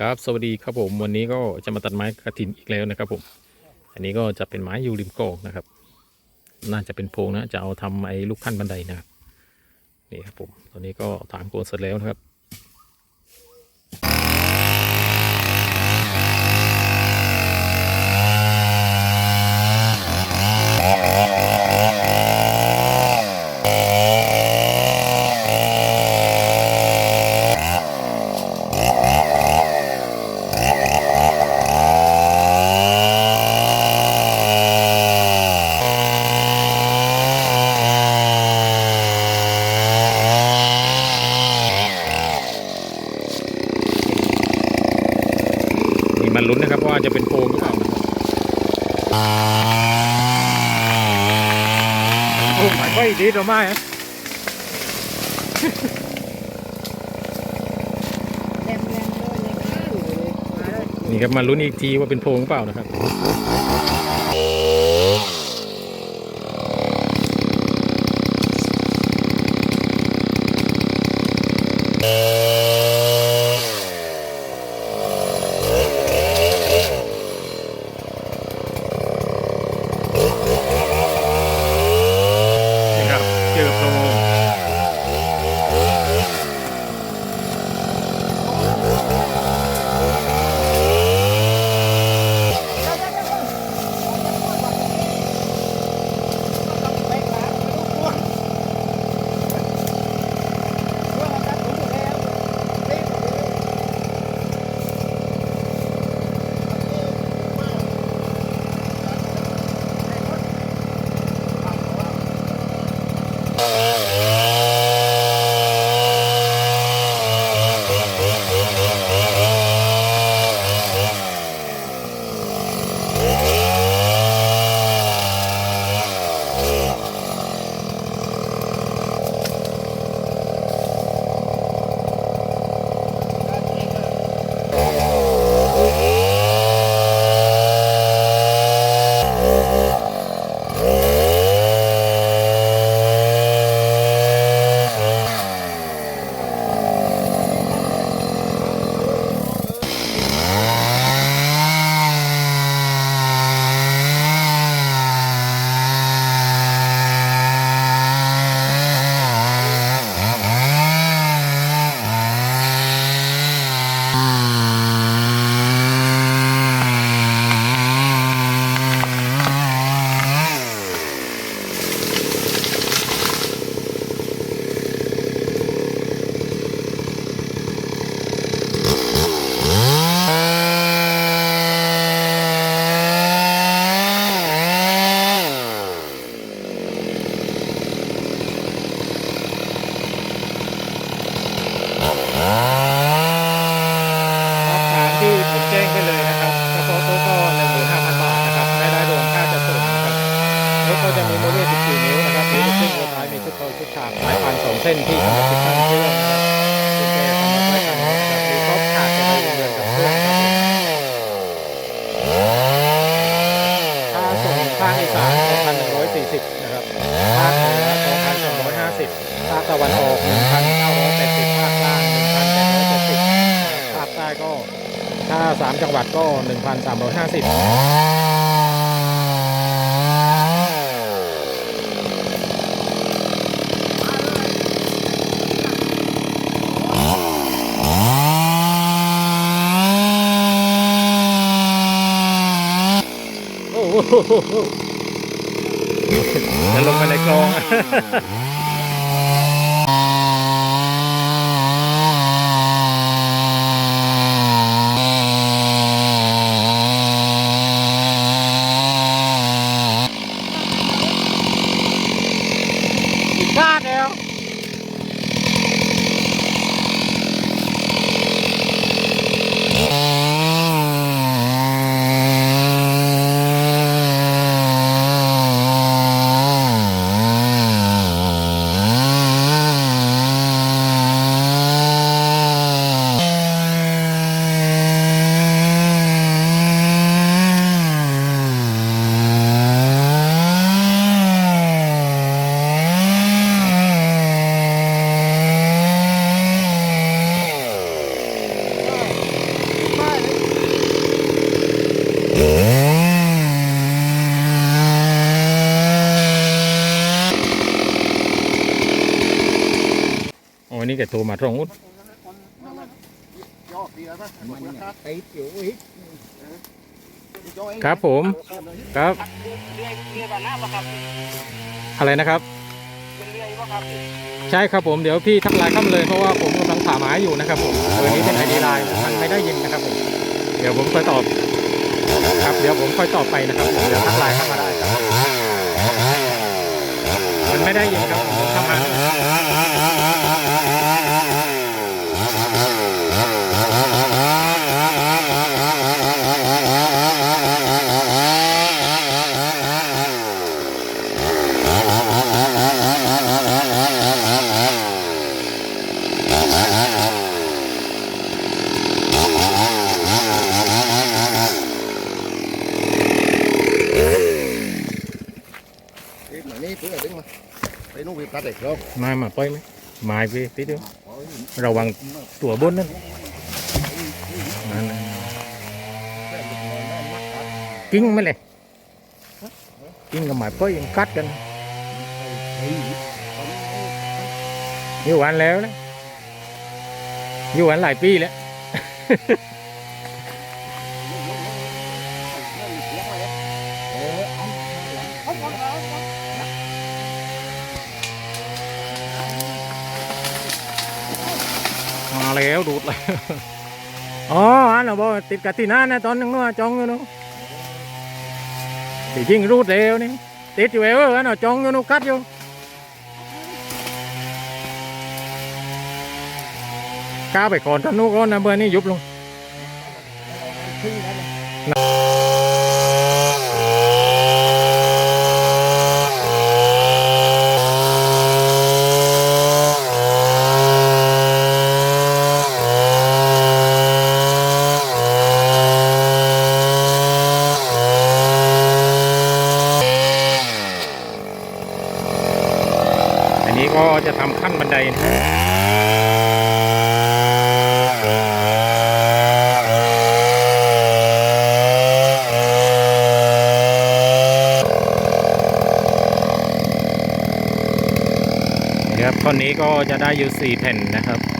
ครับสวัสดีครับผมวันนี้ก็จะมาตัดไม้กระถินอีกแล้วนะครับผม อันนี้ก็จะเป็นไม้ยูริมโกกนะครับ น่าจะเป็นโพงนะจะเอาทำไอ้ลูกขั้นบันไดนะครับนี่ครับผมตอนนี้ก็ถามโกนเสร็จแล้วนะครับ นี่มันลุ้นนะครับว่าจะเป็นโพรงหรือเปล่านะครับโอ้หมายก็อีกทีเราไม่ฮะแรงแรงด้วยแรงมากเลยมาแล้วนี่ครับมาลุ้นอีกทีว่าเป็นโพรงหรือเปล่านะครับ ถ้า 3 จังหวัดก็ 1,350โอ้โหจะลงไปในคลอง มาตรงนู้นครับผม ครับ อะไรนะครับ ใช่ครับผมเดี๋ยวพี่ทักไลน์เข้ามาเลยเพราะว่าผมกำลังผ่าไม้อยู่นะครับผมเบอร์นี้เป็นไอดีไลน์มันไม่ได้ยินนะครับผม เดี๋ยวผมค่อยตอบ ครับเดี๋ยวผมค่อยตอบไปนะครับเดี๋ยวทักไลน์เข้ามาได้ครับมันไม่ได้ยินครับผมทำงาน mà ní cứ là đứng mà đây nó bị cắt được không มามาปล่อยไหมไม้ไปติดเดียวระวังตัวบนนั่นกิ้งไหมเลยกิ้งกับไม้ปล่อยยังกัดกันอยู่วันแล้วนะอยู่วันหลายปีแล้ว แล้วดูดแล้วอ๋ออันน่ะบอติดกับที่นั่นนะตอนนึงนู้นจองอยู่นู้นที่จริงรูดเร็วนี่ติดอยู่เอวอันน่ะจองอยู่นู้นกัดอยู่ก้าวไปก่อนท่านนู้นก่อนนะเบอร์นี้ยุบลง จะทำขั้นบันไดนะครับท่อนนี้ก็จะได้อยู่สี่แผ่นนะครับ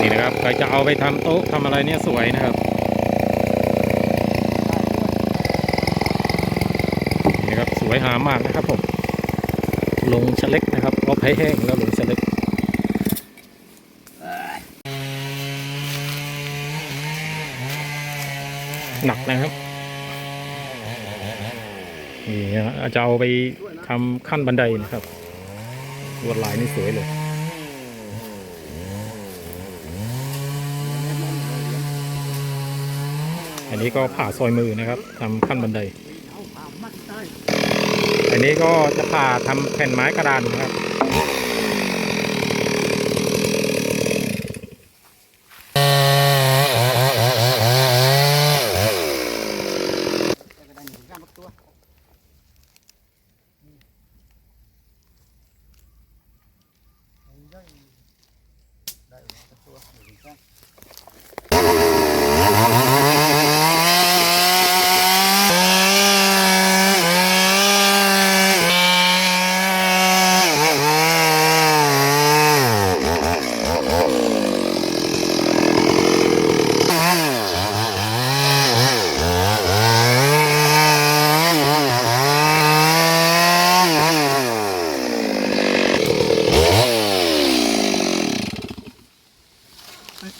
นี่นะครับใครจะเอาไปทำโต๊ะทำอะไรเนี่ยสวยนะครับนี่ครับสวยหามากนะครับผมลงชะเล็กนะ ครับเอาไผ่แห้งแล้วลงชะเล็กหนักนะครับนี่นะจะเอาไปทำขั้นบันไดนะครับลวดลายนี่สวยเลยอันนี้ก็ผ่าซอยมือนะครับทำขั้นบันได อันนี้ก็จะผ่าทำแผ่นไม้กระดานนะครับ Yeah.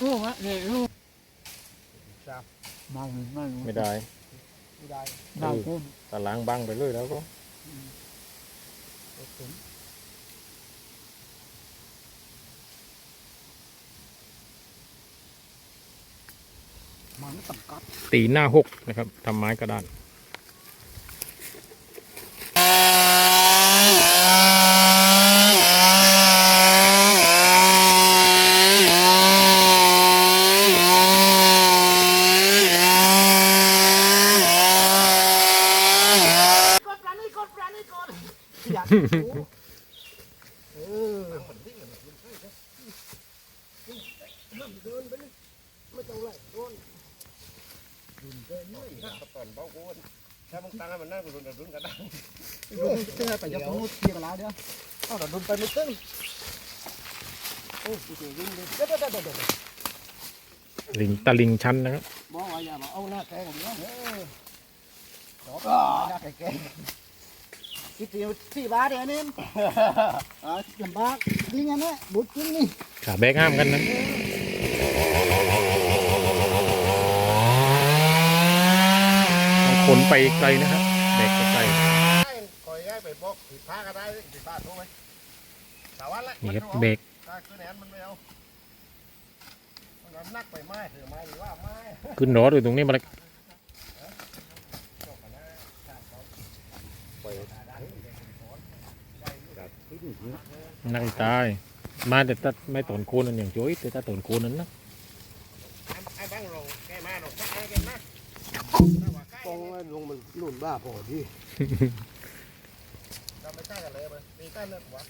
ลูกอะเนี่ยลูกมันมันไม่ได้ไม่ได้ได้ขึ้นตาล้างบังไปเลยแล้วก็มันสำกัดตีหน้าหกนะครับทำไม้กระดาน กดปลานี่กดปลานี่กดอยากเออเดินไปเลยไม่ต้องไล่โดนดุนเดินไม่ได้ตอนเบาโอน ถ้ามึงตั้งให้มันนั่งกูดุนดุนกันได้ดุนเชื่อไปจะพูดเกี่ยบแล้วเดี๋ยวเอาแต่ดุนไปไม่ตึ้งโอ้กูจะยิงเลยเดียวเดี๋ยวเดี๋ยวเดี๋ยลิงตะลิงชั้นนะครับบอกว่าอย่ามาเอาหน้าแกของเราเออดอกหน้าแกแก คิดเดียวสี่บาทเดียวนี่อ่าลำบากจริงอันนี้บุญจริงนี่ขาแบกห้ามกันนะต้องขนไปไกลนะครับแบกไปไกลคอยย้ายไปบอกผิดพลาดก็ได้ผิดพลาดถูกไหมแต่ว่าละนี่ครับเบรกได้คือแหนมันไม่เอามันนักไปไม้ถือไม้หรือว่าไม้ขึ้นรถอยู่ตรงนี้มาเลย นั่งตาย มาแต่ตัดไม่ตนโคนนั่นอย่างจ้อยแต่ถ้าตนโคนนั้นนะไอ้บ้างลงแกมาลงสักแกมาปองไอ้ลงมันหนุนบ้าพอดีเราไม่ใช่กันเลยมันมีกันเลยวะ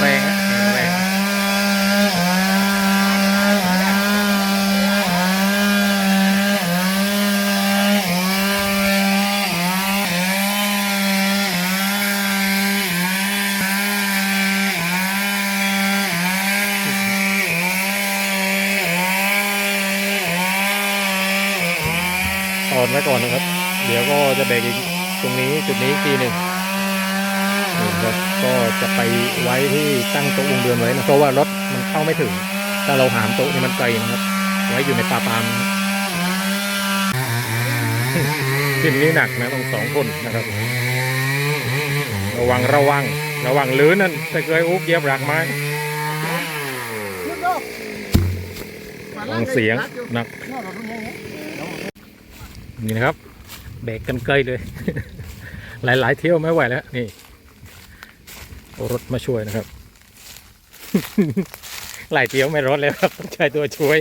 แรงอะแรงตอนไว้ก่อนนะครับ เดี๋ยวก็จะเบรกอีกตรงนี้จุดนี้อีกทีหนึ่ง นี่ครับก็จะไปไว้ที่ตั้งโต๊ะวง เพราะว่ารถมันเข้าไม่ถึง ถ้าเราหามโต๊ะนี่มันไกลนะครับ ไว้อยู่ในป่าปามขึ้นนี้หนักนะต้องสองคนนะครับ ระวังระวัง ระวังลื้อนั่นถ้าเคยอุกเยียบรากไม้ฟังเสียงหนัก นี่นะครับเบรกกันไกลเลย หลาย ๆ เที่ยวไม่ไหวแล้ว นี่รถมาช่วยนะครับ หลายเที่ยวไม่รถแล้วครับต้องใช้ตัวช่วย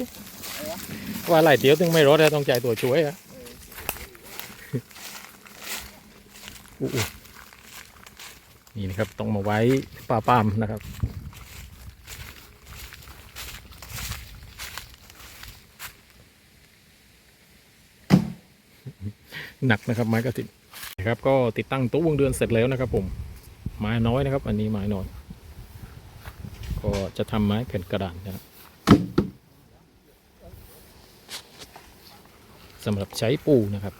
ว่าไหลเดียวถึงไม่รอดแล้วต้องจ่ายตัวช่วยอะอู้นี่นะครับต้องมาไว้ป่าปามนะครับหนักนะครับไม้กระถิ่นนะครับก็ติดตั้งตู้วงเดือนเสร็จแล้วนะครับผมไม้น้อยนะครับ อันนี้ไม้น้อย ก็จะทำไม้แผ่นกระดานนะครับสำหรับใช้ปูนะครับ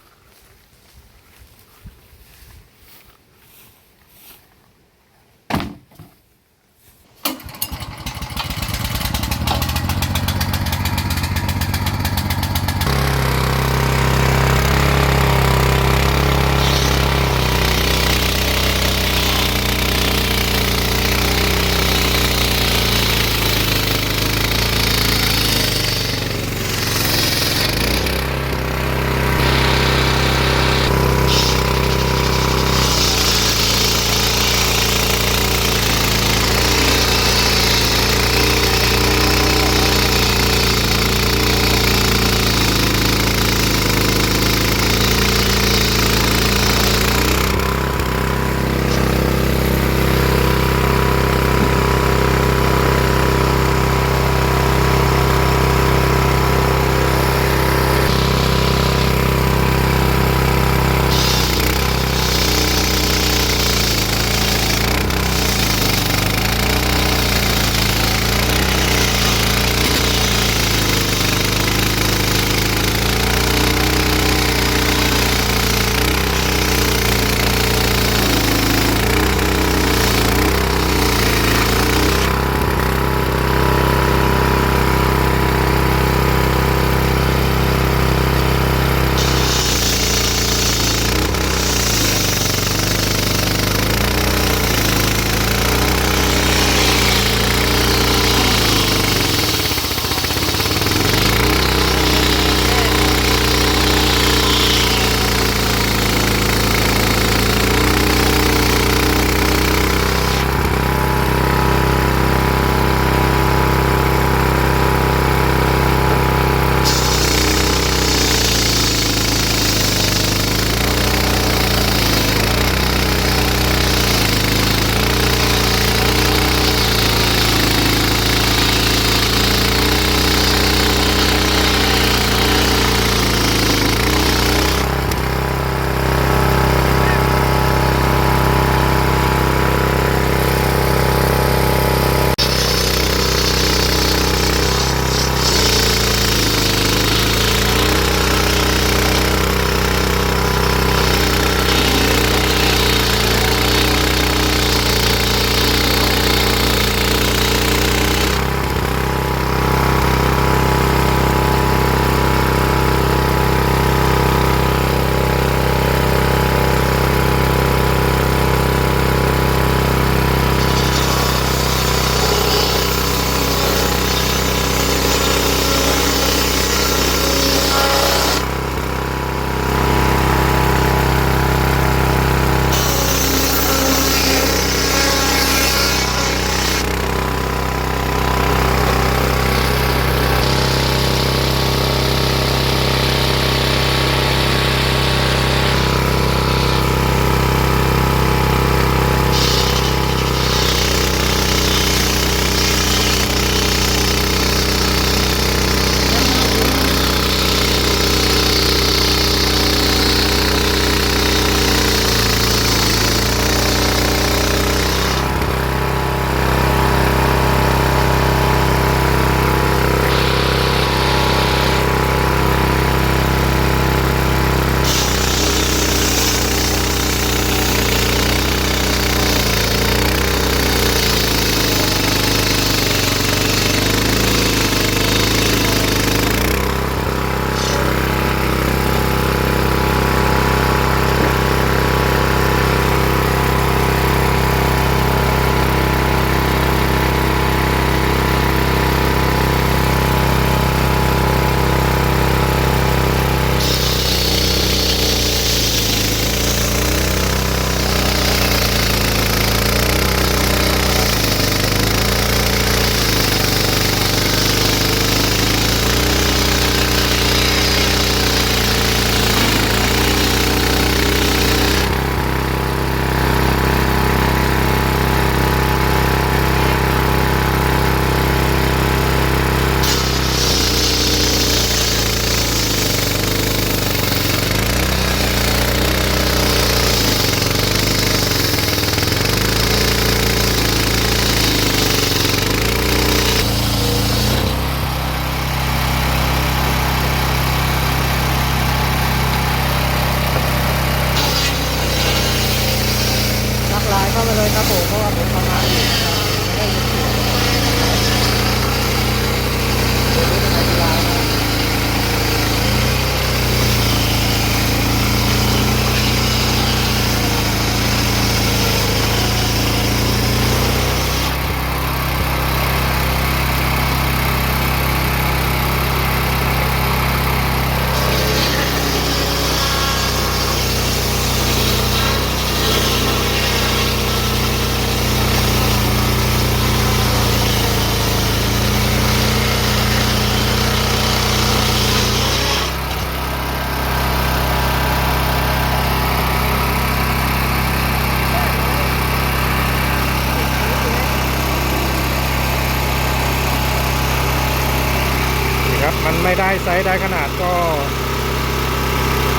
ได้ไซส์ได้ขนาดก็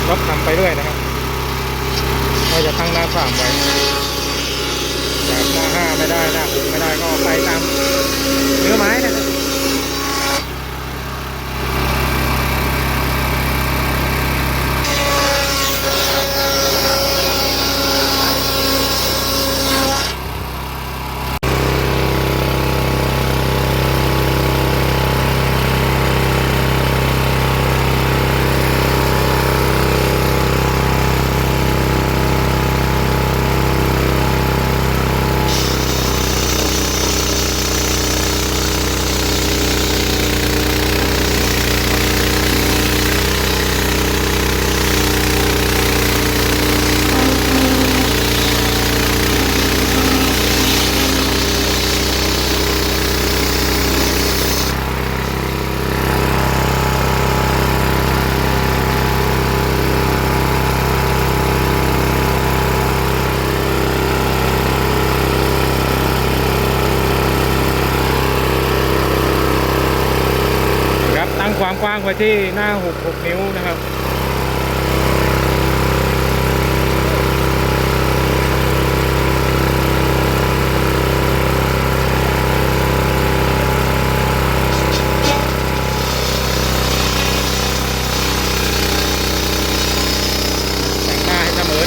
ลดทำไปเรื่อยนะครับก็จะตั้งหน้าสามไว้จากหน้าห้าไม่ได้หน้าหกไม่ได้ก็ไปตามเนื้อไม้นะครับ 6 นิ้วนะครับ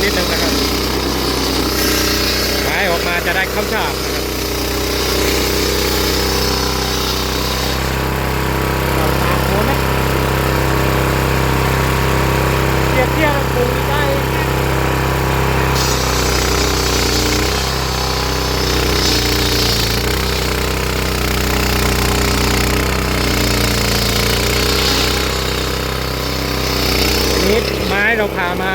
นิดนึงนะครับหายออกมาจะได้เข้าฉากนะครับ เราพามา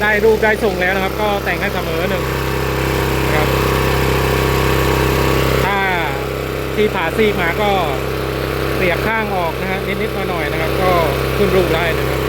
ได้รูปได้ส่งแล้วนะครับ ก็แต่งให้เสมอหนึ่งนะครับถ้าที่ผ่าซีกมาก็เสียบข้างออกนะฮะนิดๆหน่อยๆนะครับ ก็ขึ้นรูปได้นะครับ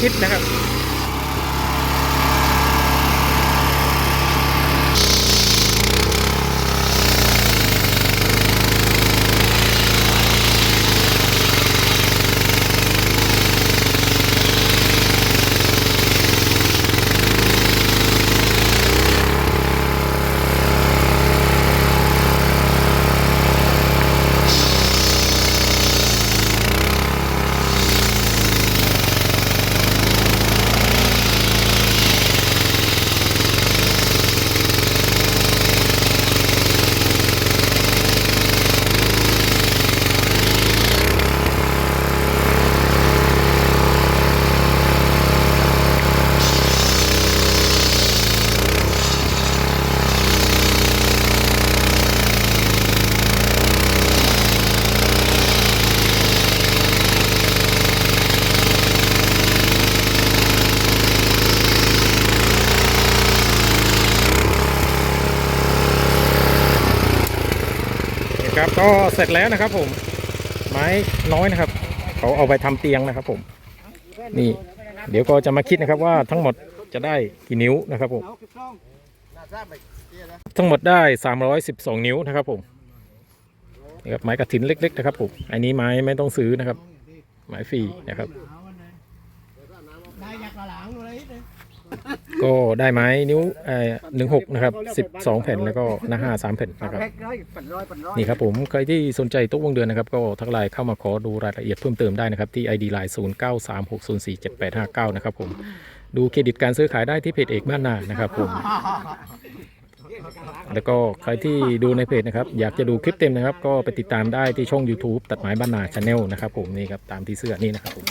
ชิดนะครับ เสร็จแล้วนะครับ ผม ไม้น้อยนะครับ เขาเอาไปทำเตียงนะครับ ผม นี่ เดี๋ยวก็จะมาคิดนะครับว่าทั้งหมดจะได้กี่นิ้วนะครับผมน่าทราบไปเตี้ยนะทั้งหมดได้ 312 นิ้วนะครับผมนี่ครับไม้กระถินเล็ก ๆ นะครับผม อันนี้ไม้ไม่ต้องซื้อนะครับ ไม้ฟรีนะครับ ได้ยักษ์หลังเลย ก็ได้ไม้นิ้วเอ่อหนึ่งหกนะครับสิบสองแผ่นแล้วก็หน้าห้าสามแผ่นนะครับปันร้อยปันร้อยนี่ครับผมใครที่สนใจโต๊ะวงเดือนนะครับ ก็ทักไลน์เข้ามาขอดูรายละเอียดเพิ่มเติมได้นะครับที่ ID ไลน์0 9 3 6 0 4 7 8 5 9นะครับผมดูเครดิตการซื้อขายได้ที่เพจเอกบ้านนานะครับผมแล้วก็ใครที่ดูในเพจนะครับ อยากจะดูคลิปเต็มนะครับ ก็ไปติดตามได้ที่ช่อง YouTube ตัดไม้บ้านนาชาแนลนะครับผมนี่ครับตามที่เสื้อนี่นะครับผม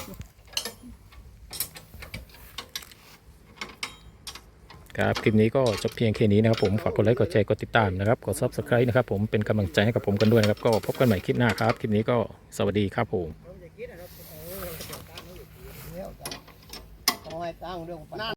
ครับคลิปนี้ก็จบเพียงแค่นี้นะครับผมฝากกดไลค์กดแชร์กดติดตามนะครับกด subscribe นะครับผมเป็นกำลังใจให้กับผมกันด้วยนะครับก็พบกันใหม่คลิปหน้าครับคลิปนี้ก็สวัสดีครับผมต้องให้ตั้งเรื่อง